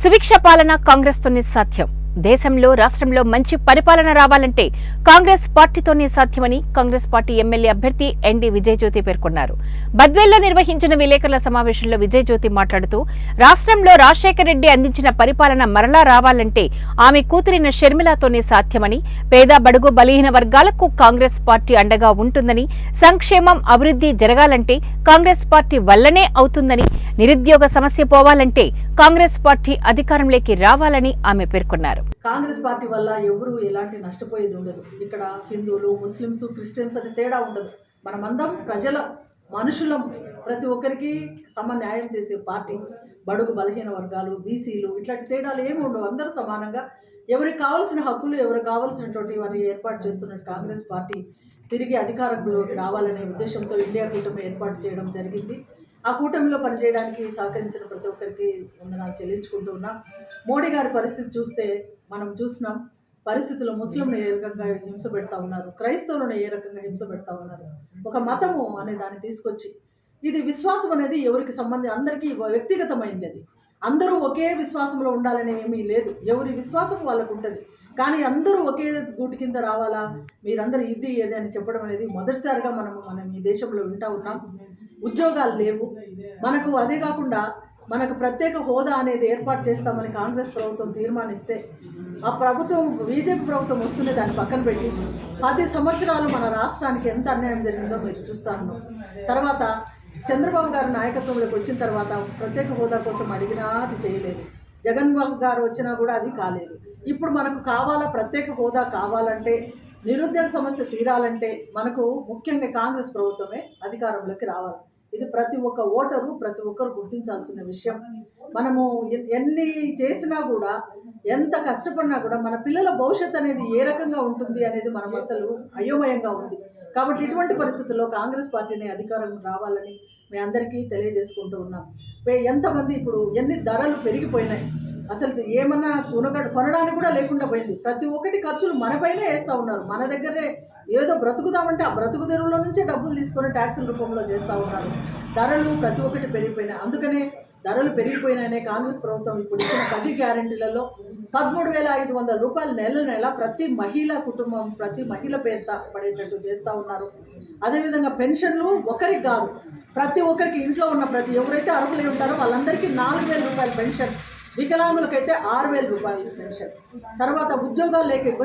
సుభిక్ష పాలన కాంగ్రెస్తోనే సాధ్యం. దేశంలో రాష్ట్రంలో మంచి పరిపాలన రావాలంటే కాంగ్రెస్ పార్టీతోనే సాధ్యమని కాంగ్రెస్ పార్టీ ఎమ్మెల్యే అభ్యర్థి ఎన్డీ విజయజ్యోతి పేర్కొన్నారు. బద్వేల్లో నిర్వహించిన విలేకరుల సమావేశంలో విజయజ్యోతి మాట్లాడుతూ రాష్ట్రంలో రాజశేఖర రెడ్డి అందించిన పరిపాలన మరలా రావాలంటే ఆమె కూతురిన షర్మిలతోనే సాధ్యమని పేద బడుగు బలహీన వర్గాలకు కాంగ్రెస్ పార్టీ అండగా ఉంటుందని సంక్షేమం అభివృద్ధి జరగాలంటే కాంగ్రెస్ పార్టీ వల్లనే అవుతుందని నిరుద్యోగ సమస్య పోవాలంటే కాంగ్రెస్ పార్టీ అధికారంలోకి రావాలని ఆమె పేర్కొన్నారు. కాంగ్రెస్ పార్టీ వల్ల ఎవరు ఎలాంటి నష్టపోయేది ఉండదు. ఇక్కడ హిందువులు ముస్లిమ్స్ క్రిస్టియన్స్ అని తేడా ఉండదు. మనమందరం ప్రజల మనుషులం. ప్రతి ఒక్కరికి సమ న్యాయం చేసే పార్టీ. బడుగు బలహీన వర్గాలు బీసీలు ఇట్లాంటి తేడాలు ఏమి ఉండవు. అందరూ సమానంగా ఎవరికి కావాల్సిన హక్కులు ఎవరికి కావాల్సినటువంటి వారిని ఏర్పాటు చేస్తున్న కాంగ్రెస్ పార్టీ తిరిగి అధికారంలోకి రావాలనే ఉద్దేశంతో ఇండియా కూటమి ఏర్పాటు చేయడం జరిగింది. ఆ కూటమిలో పనిచేయడానికి సహకరించిన ప్రతి ఒక్కరికి వందనాలు చెల్లించుకుంటూ ఉన్నాం. మోడీ గారి పరిస్థితి చూస్తే మనం చూసినాం. పరిస్థితుల్లో ముస్లింలు ఏ రకంగా హింస పెడతా ఉన్నారు? క్రైస్తవులను ఏ రకంగా హింస పెడతా ఉన్నారు? ఒక మతము అనే దాన్ని తీసుకొచ్చి ఇది విశ్వాసం అనేది ఎవరికి సంబంధం అందరికీ వ్యక్తిగతమైంది అది. అందరూ ఒకే విశ్వాసంలో ఉండాలని ఏమీ లేదు. ఎవరి విశ్వాసం వాళ్ళకు ఉంటుంది. కానీ అందరూ ఒకే గూటి కింద రావాలా? మీరందరూ ఇది ఏది అని చెప్పడం అనేది మొదటిసారిగా మనం మనం ఈ దేశంలో వింటా ఉన్నాం. ఉద్యోగాలు లేవు. మనకు అదే కాకుండా మనకు ప్రత్యేక హోదా అనేది ఏర్పాటు చేస్తామని కాంగ్రెస్ ప్రభుత్వం తీర్మానిస్తే ఆ ప్రభుత్వం బీజేపీ ప్రభుత్వం వస్తున్న దాన్ని పక్కన పెట్టి. పది సంవత్సరాలు మన రాష్ట్రానికి ఎంత అన్యాయం జరిగిందో మీరు చూస్తాను తర్వాత చంద్రబాబు గారు నాయకత్వంలోకి వచ్చిన తర్వాత ప్రత్యేక హోదా కోసం అడిగినా అది చేయలేదు. జగన్ గారు వచ్చినా కూడా అది కాలేదు. ఇప్పుడు మనకు కావాలా ప్రత్యేక హోదా కావాలంటే నిరుద్యోగ సమస్య తీరాలంటే మనకు ముఖ్యంగా కాంగ్రెస్ ప్రభుత్వమే అధికారంలోకి రావాలి. ఇది ప్రతి ఒక్క ఓటరు ప్రతి ఒక్కరు గుర్తించాల్సిన విషయం. మనము ఎన్ని చేసినా కూడా ఎంత కష్టపడినా కూడా మన పిల్లల భవిష్యత్తు అనేది ఏ రకంగా ఉంటుంది అనేది మనం అసలు అయోమయంగా ఉంది. కాబట్టి ఇటువంటి పరిస్థితుల్లో కాంగ్రెస్ పార్టీని అధికారం రావాలని మీ అందరికీ తెలియజేసుకుంటూ ఉన్నాం. ఎంతమంది ఇప్పుడు ఎన్ని ధరలు పెరిగిపోయినాయి. అసలు ఏమన్నా కొనగడ కొనడానికి కూడా లేకుండా పోయింది. ప్రతి ఒక్కటి ఖర్చులు మనపైనే వేస్తూ ఉన్నారు. మన దగ్గరే ఏదో బ్రతుకుదామంటే ఆ బ్రతుకు తెరువులో నుంచే డబ్బులు తీసుకొని ట్యాక్సుల రూపంలో చేస్తూ ఉన్నారు. ధరలు ప్రతి ఒక్కటి పెరిగిపోయినాయి. అందుకనే ధరలు పెరిగిపోయినాయనే కాంగ్రెస్ ప్రభుత్వం ఇప్పుడు ఇచ్చిన పది గ్యారెంటీలలో పదమూడు వేల ఐదు వందల రూపాయలు నెల నెల ప్రతి మహిళ కుటుంబం ప్రతి మహిళ పేద పడేటట్టు చేస్తూ ఉన్నారు. అదేవిధంగా పెన్షన్లు ఒకరికి కాదు ప్రతి ఒక్కరికి ఇంట్లో ఉన్న ప్రతి ఎవరైతే అర్హులై ఉంటారో వాళ్ళందరికీ నాలుగు వేల రూపాయల పెన్షన్ వికలాంగులకైతే ఆరు వేల రూపాయలు పెన్షన్. తర్వాత ఉద్యోగాలు లేక